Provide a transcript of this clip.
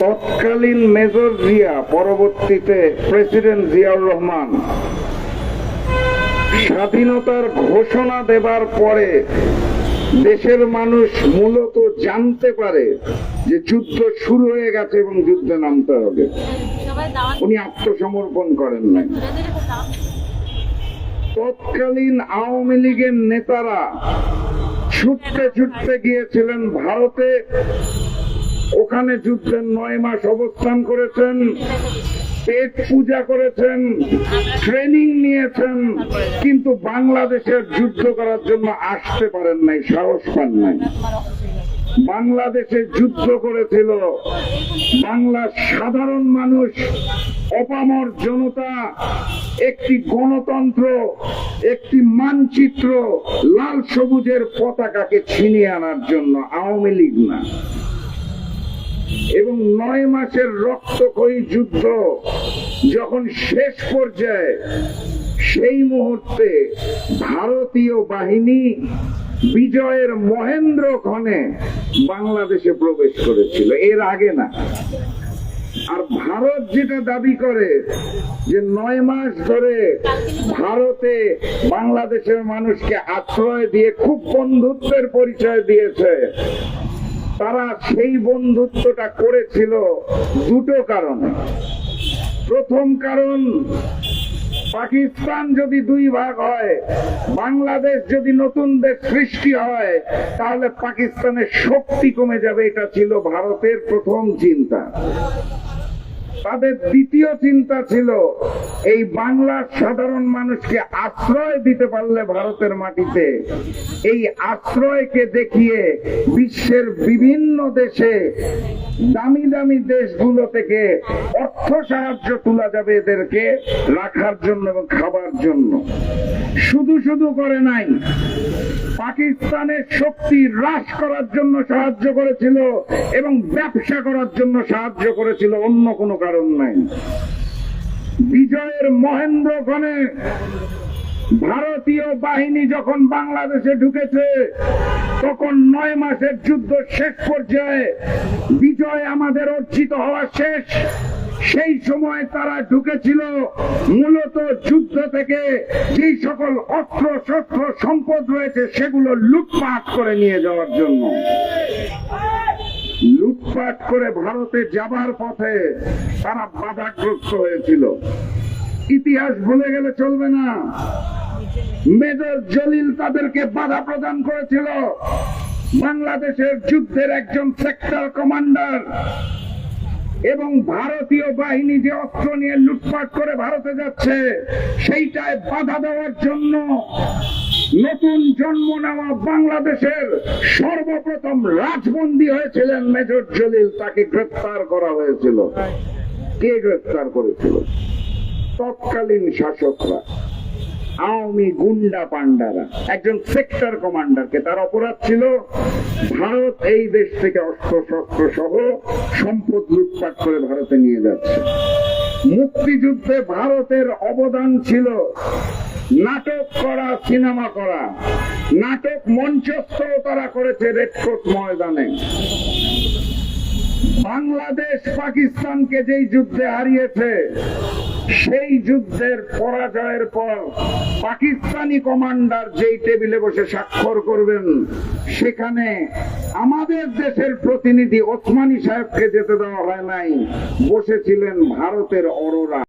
তৎকালীন মেজর জিয়া, পরবর্তীতে প্রেসিডেন্ট জিয়াউর রহমান। স্বাধীনতার ঘোষণা দেবার পরে দেশের মানুষ মূলত জানতে পারে যে যুদ্ধ শুরু হয়ে গেছে এবং যুদ্ধে নামতে হবে। উনি আত্মসমর্পণ করেন নাই। তৎকালীন আওয়ামী লীগের নেতারা ছুটতে ছুটতে গিয়েছিলেন ভারতে। ওখানে যুদ্ধের নয় মাস অবস্থান করেছেন, পেট পূজা করেছেন, ট্রেনিং নিয়েছেন, কিন্তু বাংলাদেশের যুদ্ধ করার জন্য আসতে পারেন নাই, সাহস পান নাই। বাংলাদেশে যুদ্ধ করেছিল। বাংলার সাধারণ মানুষ, অপামর জনতা, একটি গণতন্ত্র, একটি মানচিত্র লাল সবুজের পতাকাকে ছিনিয়ে আনার জন্য আওয়ামী লীগ না। এবং নয় মাসের রক্তক্ষয়ী যুদ্ধ যখন শেষ পর্যায়ে, সেই মুহূর্তে ভারতীয় বাহিনী বিজয়ের মহেন্দ্র ক্ষণে বাংলাদেশে প্রবেশ করেছিল। এর আগে না। আর ভারত যেটা দাবি করে যে নয় মাস ধরে ভারতে বাংলাদেশের মানুষকে আশ্রয় দিয়ে খুব বন্ধুত্বের পরিচয় দিয়েছে, তারা সেই বন্ধুত্বটা করেছিল দুটো কারণে। প্রথম কারণ পাকিস্তান যদি দুই ভাগ হয়, বাংলাদেশ যদি নতুন দেশ সৃষ্টি হয়, তাহলে পাকিস্তানের শক্তি কমে যাবে। এটা ছিল ভারতের প্রথম চিন্তা। তাদের দ্বিতীয় চিন্তা ছিল, এই বাংলার সাধারণ মানুষকে আশ্রয় দিতে পারলে ভারতের মাটিতে, এই আশ্রয়কে দেখিয়ে বিশ্বের বিভিন্ন দেশে দামি দামি দেশগুলো থেকে অর্থ সাহায্য তোলা যাবে এদেরকে রাখার জন্য এবং খাবার জন্য। শুধু শুধু করে নাই, পাকিস্তানের শক্তি হ্রাস করার জন্য সাহায্য করেছিল এবং ব্যবসা করার জন্য সাহায্য করেছিল অন্য কোনো কারণ নাই। বিজয়ের মহেন্দ্রক্ষণে ভারতীয় বাহিনী যখন বাংলাদেশে ঢুকেছে তখন নয় মাসের যুদ্ধ শেষ পর্যায়ে বিজয় আমাদের অর্জিত হওয়া শেষ, সেই সময় তারা ঢুকেছিল মূলত যুদ্ধ থেকে যে সকল অস্ত্র শস্ত্র সম্পদ রয়েছে সেগুলো লুটপাট করে নিয়ে যাওয়ার জন্য। লুটপাট করে ভারতে যাবার পথে তারা বাধাগ্রস্ত হয়েছিল। ইতিহাস ভুলে গেলে চলবে না। মেজর জলিল তাদেরকে বাধা প্রদান করেছিল। বাংলাদেশের যুদ্ধের একজন সেক্টর কমান্ডার এবং ভারতীয় বাহিনী যে অস্ত্র নিয়ে লুটপাট করে ভারতে যাচ্ছে, সেইটায় বাধা দেওয়ার জন্য নতুন জন্ম নেওয়া বাংলাদেশের সর্বপ্রথম রাজবন্দী হয়েছিলেন মেজর জলিল। তাকে গ্রেফতার করা হয়েছিল। কে গ্রেফতার করেছিল? তৎকালীন শাসকরা। আওয়ামী গুন্ডা পান্ডারা একজন সেক্টর কমান্ডারকে তার অপরাধ ছিল ভারত এই দেশ থেকে অস্ত্র, শস্ত্র সহ সম্পদ লুটপাট করে ভারতে নিয়ে যাচ্ছে। মুক্তিযুদ্ধে ভারতের অবদান ছিল নাটক করা, সিনেমা করা। নাটক মঞ্চস্থ তারা করেছে রেডকোট ময়দানে। বাংলাদেশ পাকিস্তানকে যেই যুদ্ধে হারিয়েছে সেই যুদ্ধের পরাজয়ের পর পাকিস্তানি কমান্ডার যেই টেবিলে বসে স্বাক্ষর করবেন, সেখানে আমাদের দেশের প্রতিনিধি ওসমানী সাহেবকে যেতে দেওয়া হয় নাই, বসেছিলেন ভারতের অরোরা।